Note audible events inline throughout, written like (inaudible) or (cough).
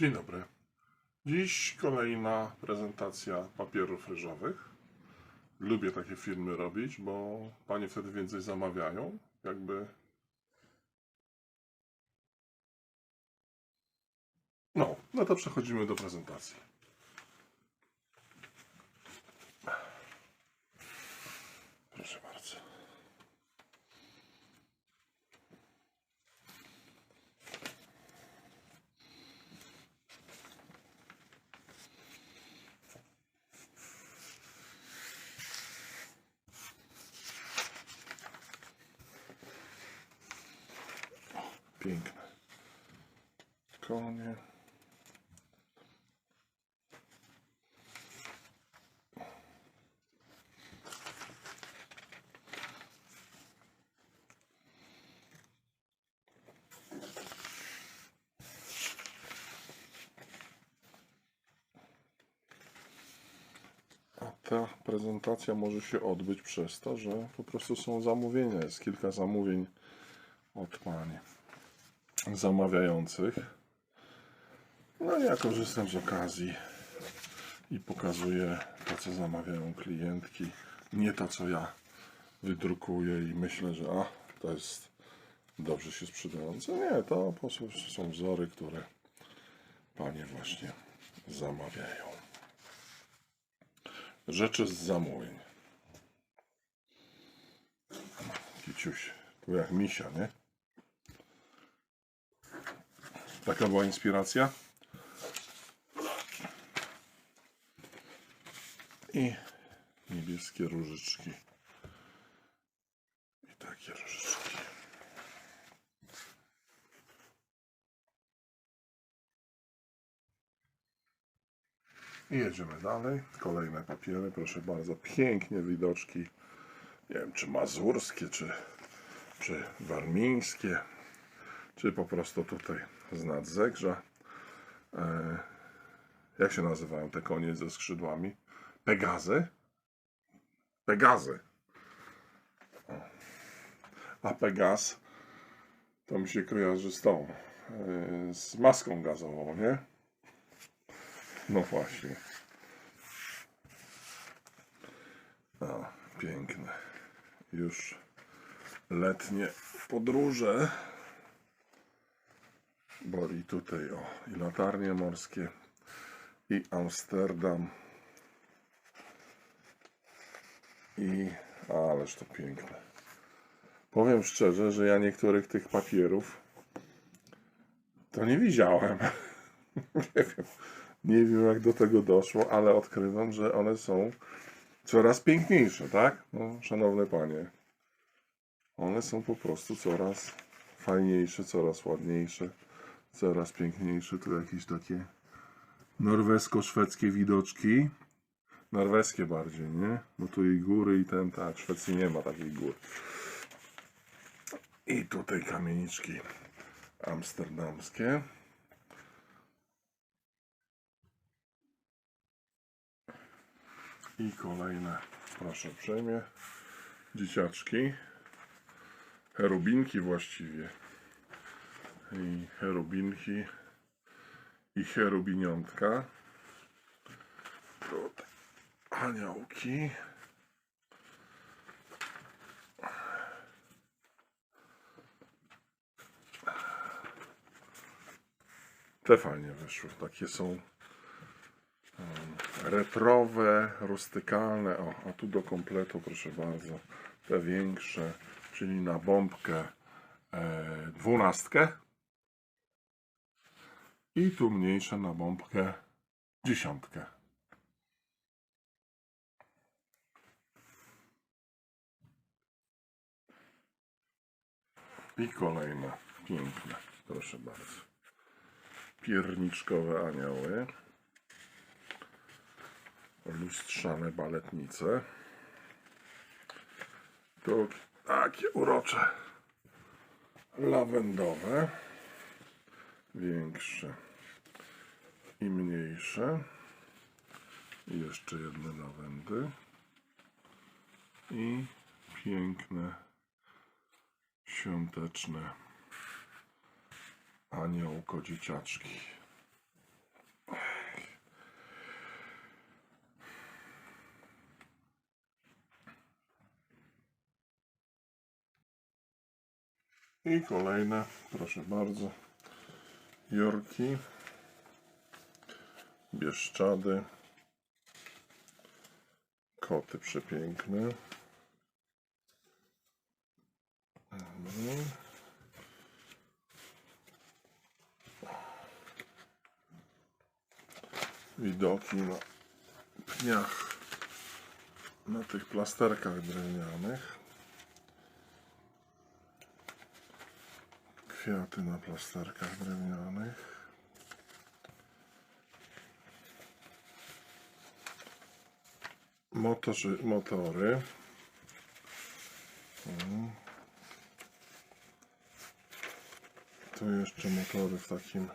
Dzień dobry. Dziś kolejna prezentacja papierów ryżowych. Lubię takie filmy robić, bo panie wtedy więcej zamawiają. Jakby. No, no to przechodzimy do prezentacji. Piękne. Konie. Ta prezentacja może się odbyć przez to, że po prostu są zamówienia. Jest kilka zamówień od pani zamawiających. No ja korzystam z okazji i pokazuję to, co zamawiają klientki. Nie to, co ja wydrukuję i myślę, że a, to jest dobrze się sprzedające. Nie, to po prostu są wzory, które panie właśnie zamawiają. Rzeczy z zamówień. Kiciuś, tu jak misia, nie? Taka była inspiracja. I niebieskie różyczki. I takie różyczki. I jedziemy dalej. Kolejne papiery, proszę bardzo. Pięknie widoczki. Nie wiem, czy mazurskie, czy, czy warmińskie czy po prostu tutaj z nadzegrza. E, jak się nazywają te konie ze skrzydłami? Pegazy? Pegazy. O. A Pegas to mi się kojarzy z tą, e, z maską gazową, nie? No właśnie. O, piękne. Już letnie podróże. Bo i tutaj, o, i latarnie morskie, i Amsterdam. I, ależ to piękne. Powiem szczerze, że ja niektórych tych papierów to nie widziałem. (laughs) nie wiem, nie wiem jak do tego doszło, ale odkrywam, że one są coraz piękniejsze, tak? No, panie. One są po prostu coraz fajniejsze, coraz ładniejsze coraz piękniejsze. Tu jakieś takie norwesko-szwedzkie widoczki. Norweskie bardziej, nie? Bo tu i góry, i ten, tak. W Szwecji nie ma takich gór. I tutaj kamieniczki amsterdamskie. I kolejne, proszę uprzejmie, dzieciaczki. Cherubinki właściwie i cherubinki i cherubiniątka. Tutaj aniołki. Te fajnie wyszły. Takie są um, retrowe, rustykalne. O, a tu do kompletu, proszę bardzo, te większe, czyli na bombkę e, dwunastkę. I tu mniejsze na bombkę dziesiątkę. I kolejne piękne, proszę bardzo. Pierniczkowe anioły. Lustrzane baletnice. Tu takie urocze. Lawendowe większe i mniejsze. I jeszcze jedne lawendy. I piękne, świąteczne aniołko dzieciaczki. I kolejne, proszę bardzo. Jorki, Bieszczady, koty przepiękne. Mhm. Widoki na pniach, na tych plasterkach drewnianych. Kwiaty na plasterkach drewnianych. Motorzy, motory. Mhm. Tu jeszcze motory w takim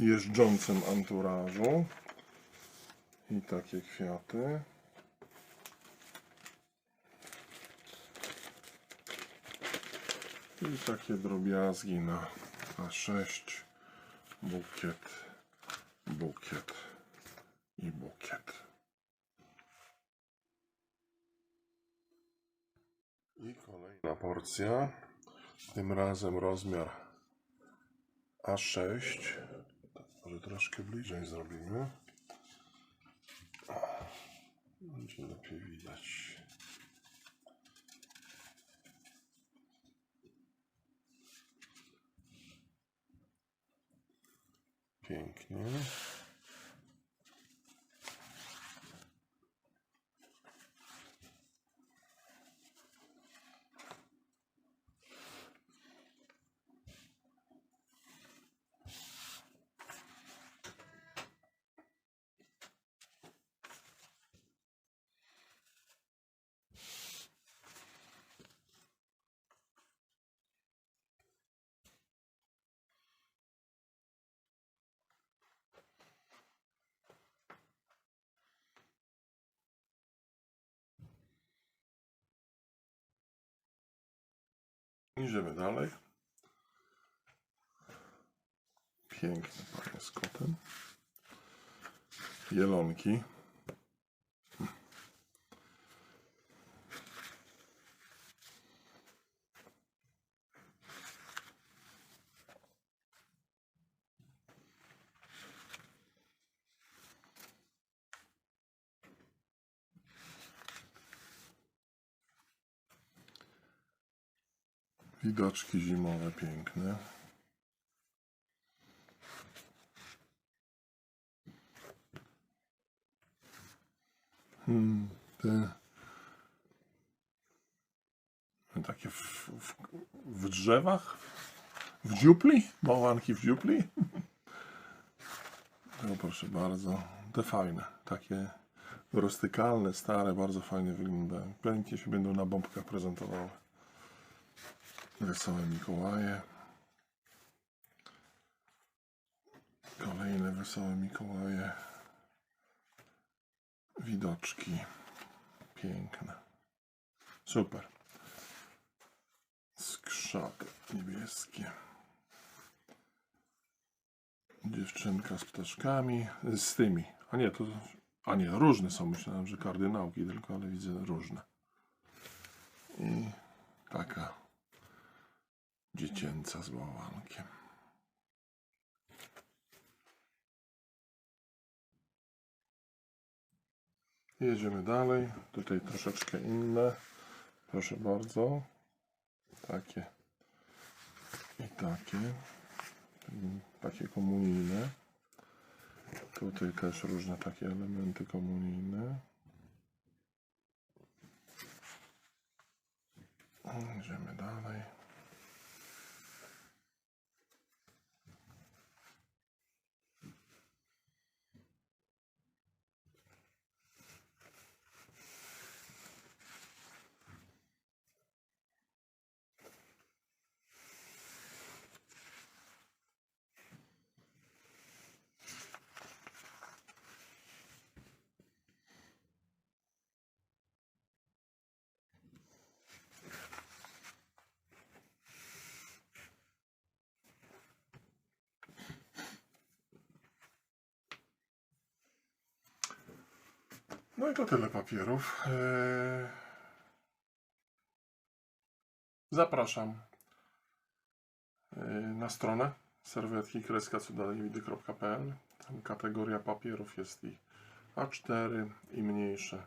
jeżdżącym anturażu. I takie kwiaty. I takie drobiazgi na, na 6. Bukiet, bukiet i bukiet. I kolejna porcja. Tym razem rozmiar A6. Tak, Może troszkę bliżej zrobimy. Będzie lepiej widać. Pięknie. Idziemy dalej. Piękne panie z kotem. Jelonki. Widoczki zimowe piękne. Hmm, te takie w, w, w drzewach, w dziupli, bałwanki w dziupli. (laughs) No proszę bardzo, te fajne, takie rustykalne, stare, bardzo fajnie wyglądają. Pięknie się będą na bombkach prezentowały. Wesołe Mikołaje. Kolejne wesołe Mikołaje. Widoczki. Piękne. Super. Skrzaty niebieskie. Dziewczynka z ptaszkami. Z tymi. A nie, to. A nie, różne są. Myślałem, że kardynałki tylko, ale widzę różne. I taka dziecięca z bałwankiem. Jedziemy dalej. Tutaj troszeczkę inne. Proszę bardzo. Takie i takie. Takie komunijne. Tutaj też różne takie elementy komunijne. Idziemy dalej. No i to tyle papierów. Eee, zapraszam yy, na stronę serwetki kreska cudalewidy.pl. Tam kategoria papierów jest i A4 i mniejsze.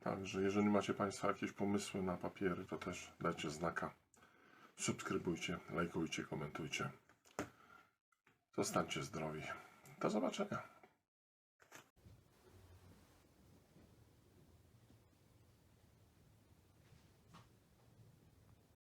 Także jeżeli macie Państwo jakieś pomysły na papiery, to też dajcie znaka. Subskrybujcie, lajkujcie, komentujcie. Zostańcie zdrowi. Do zobaczenia.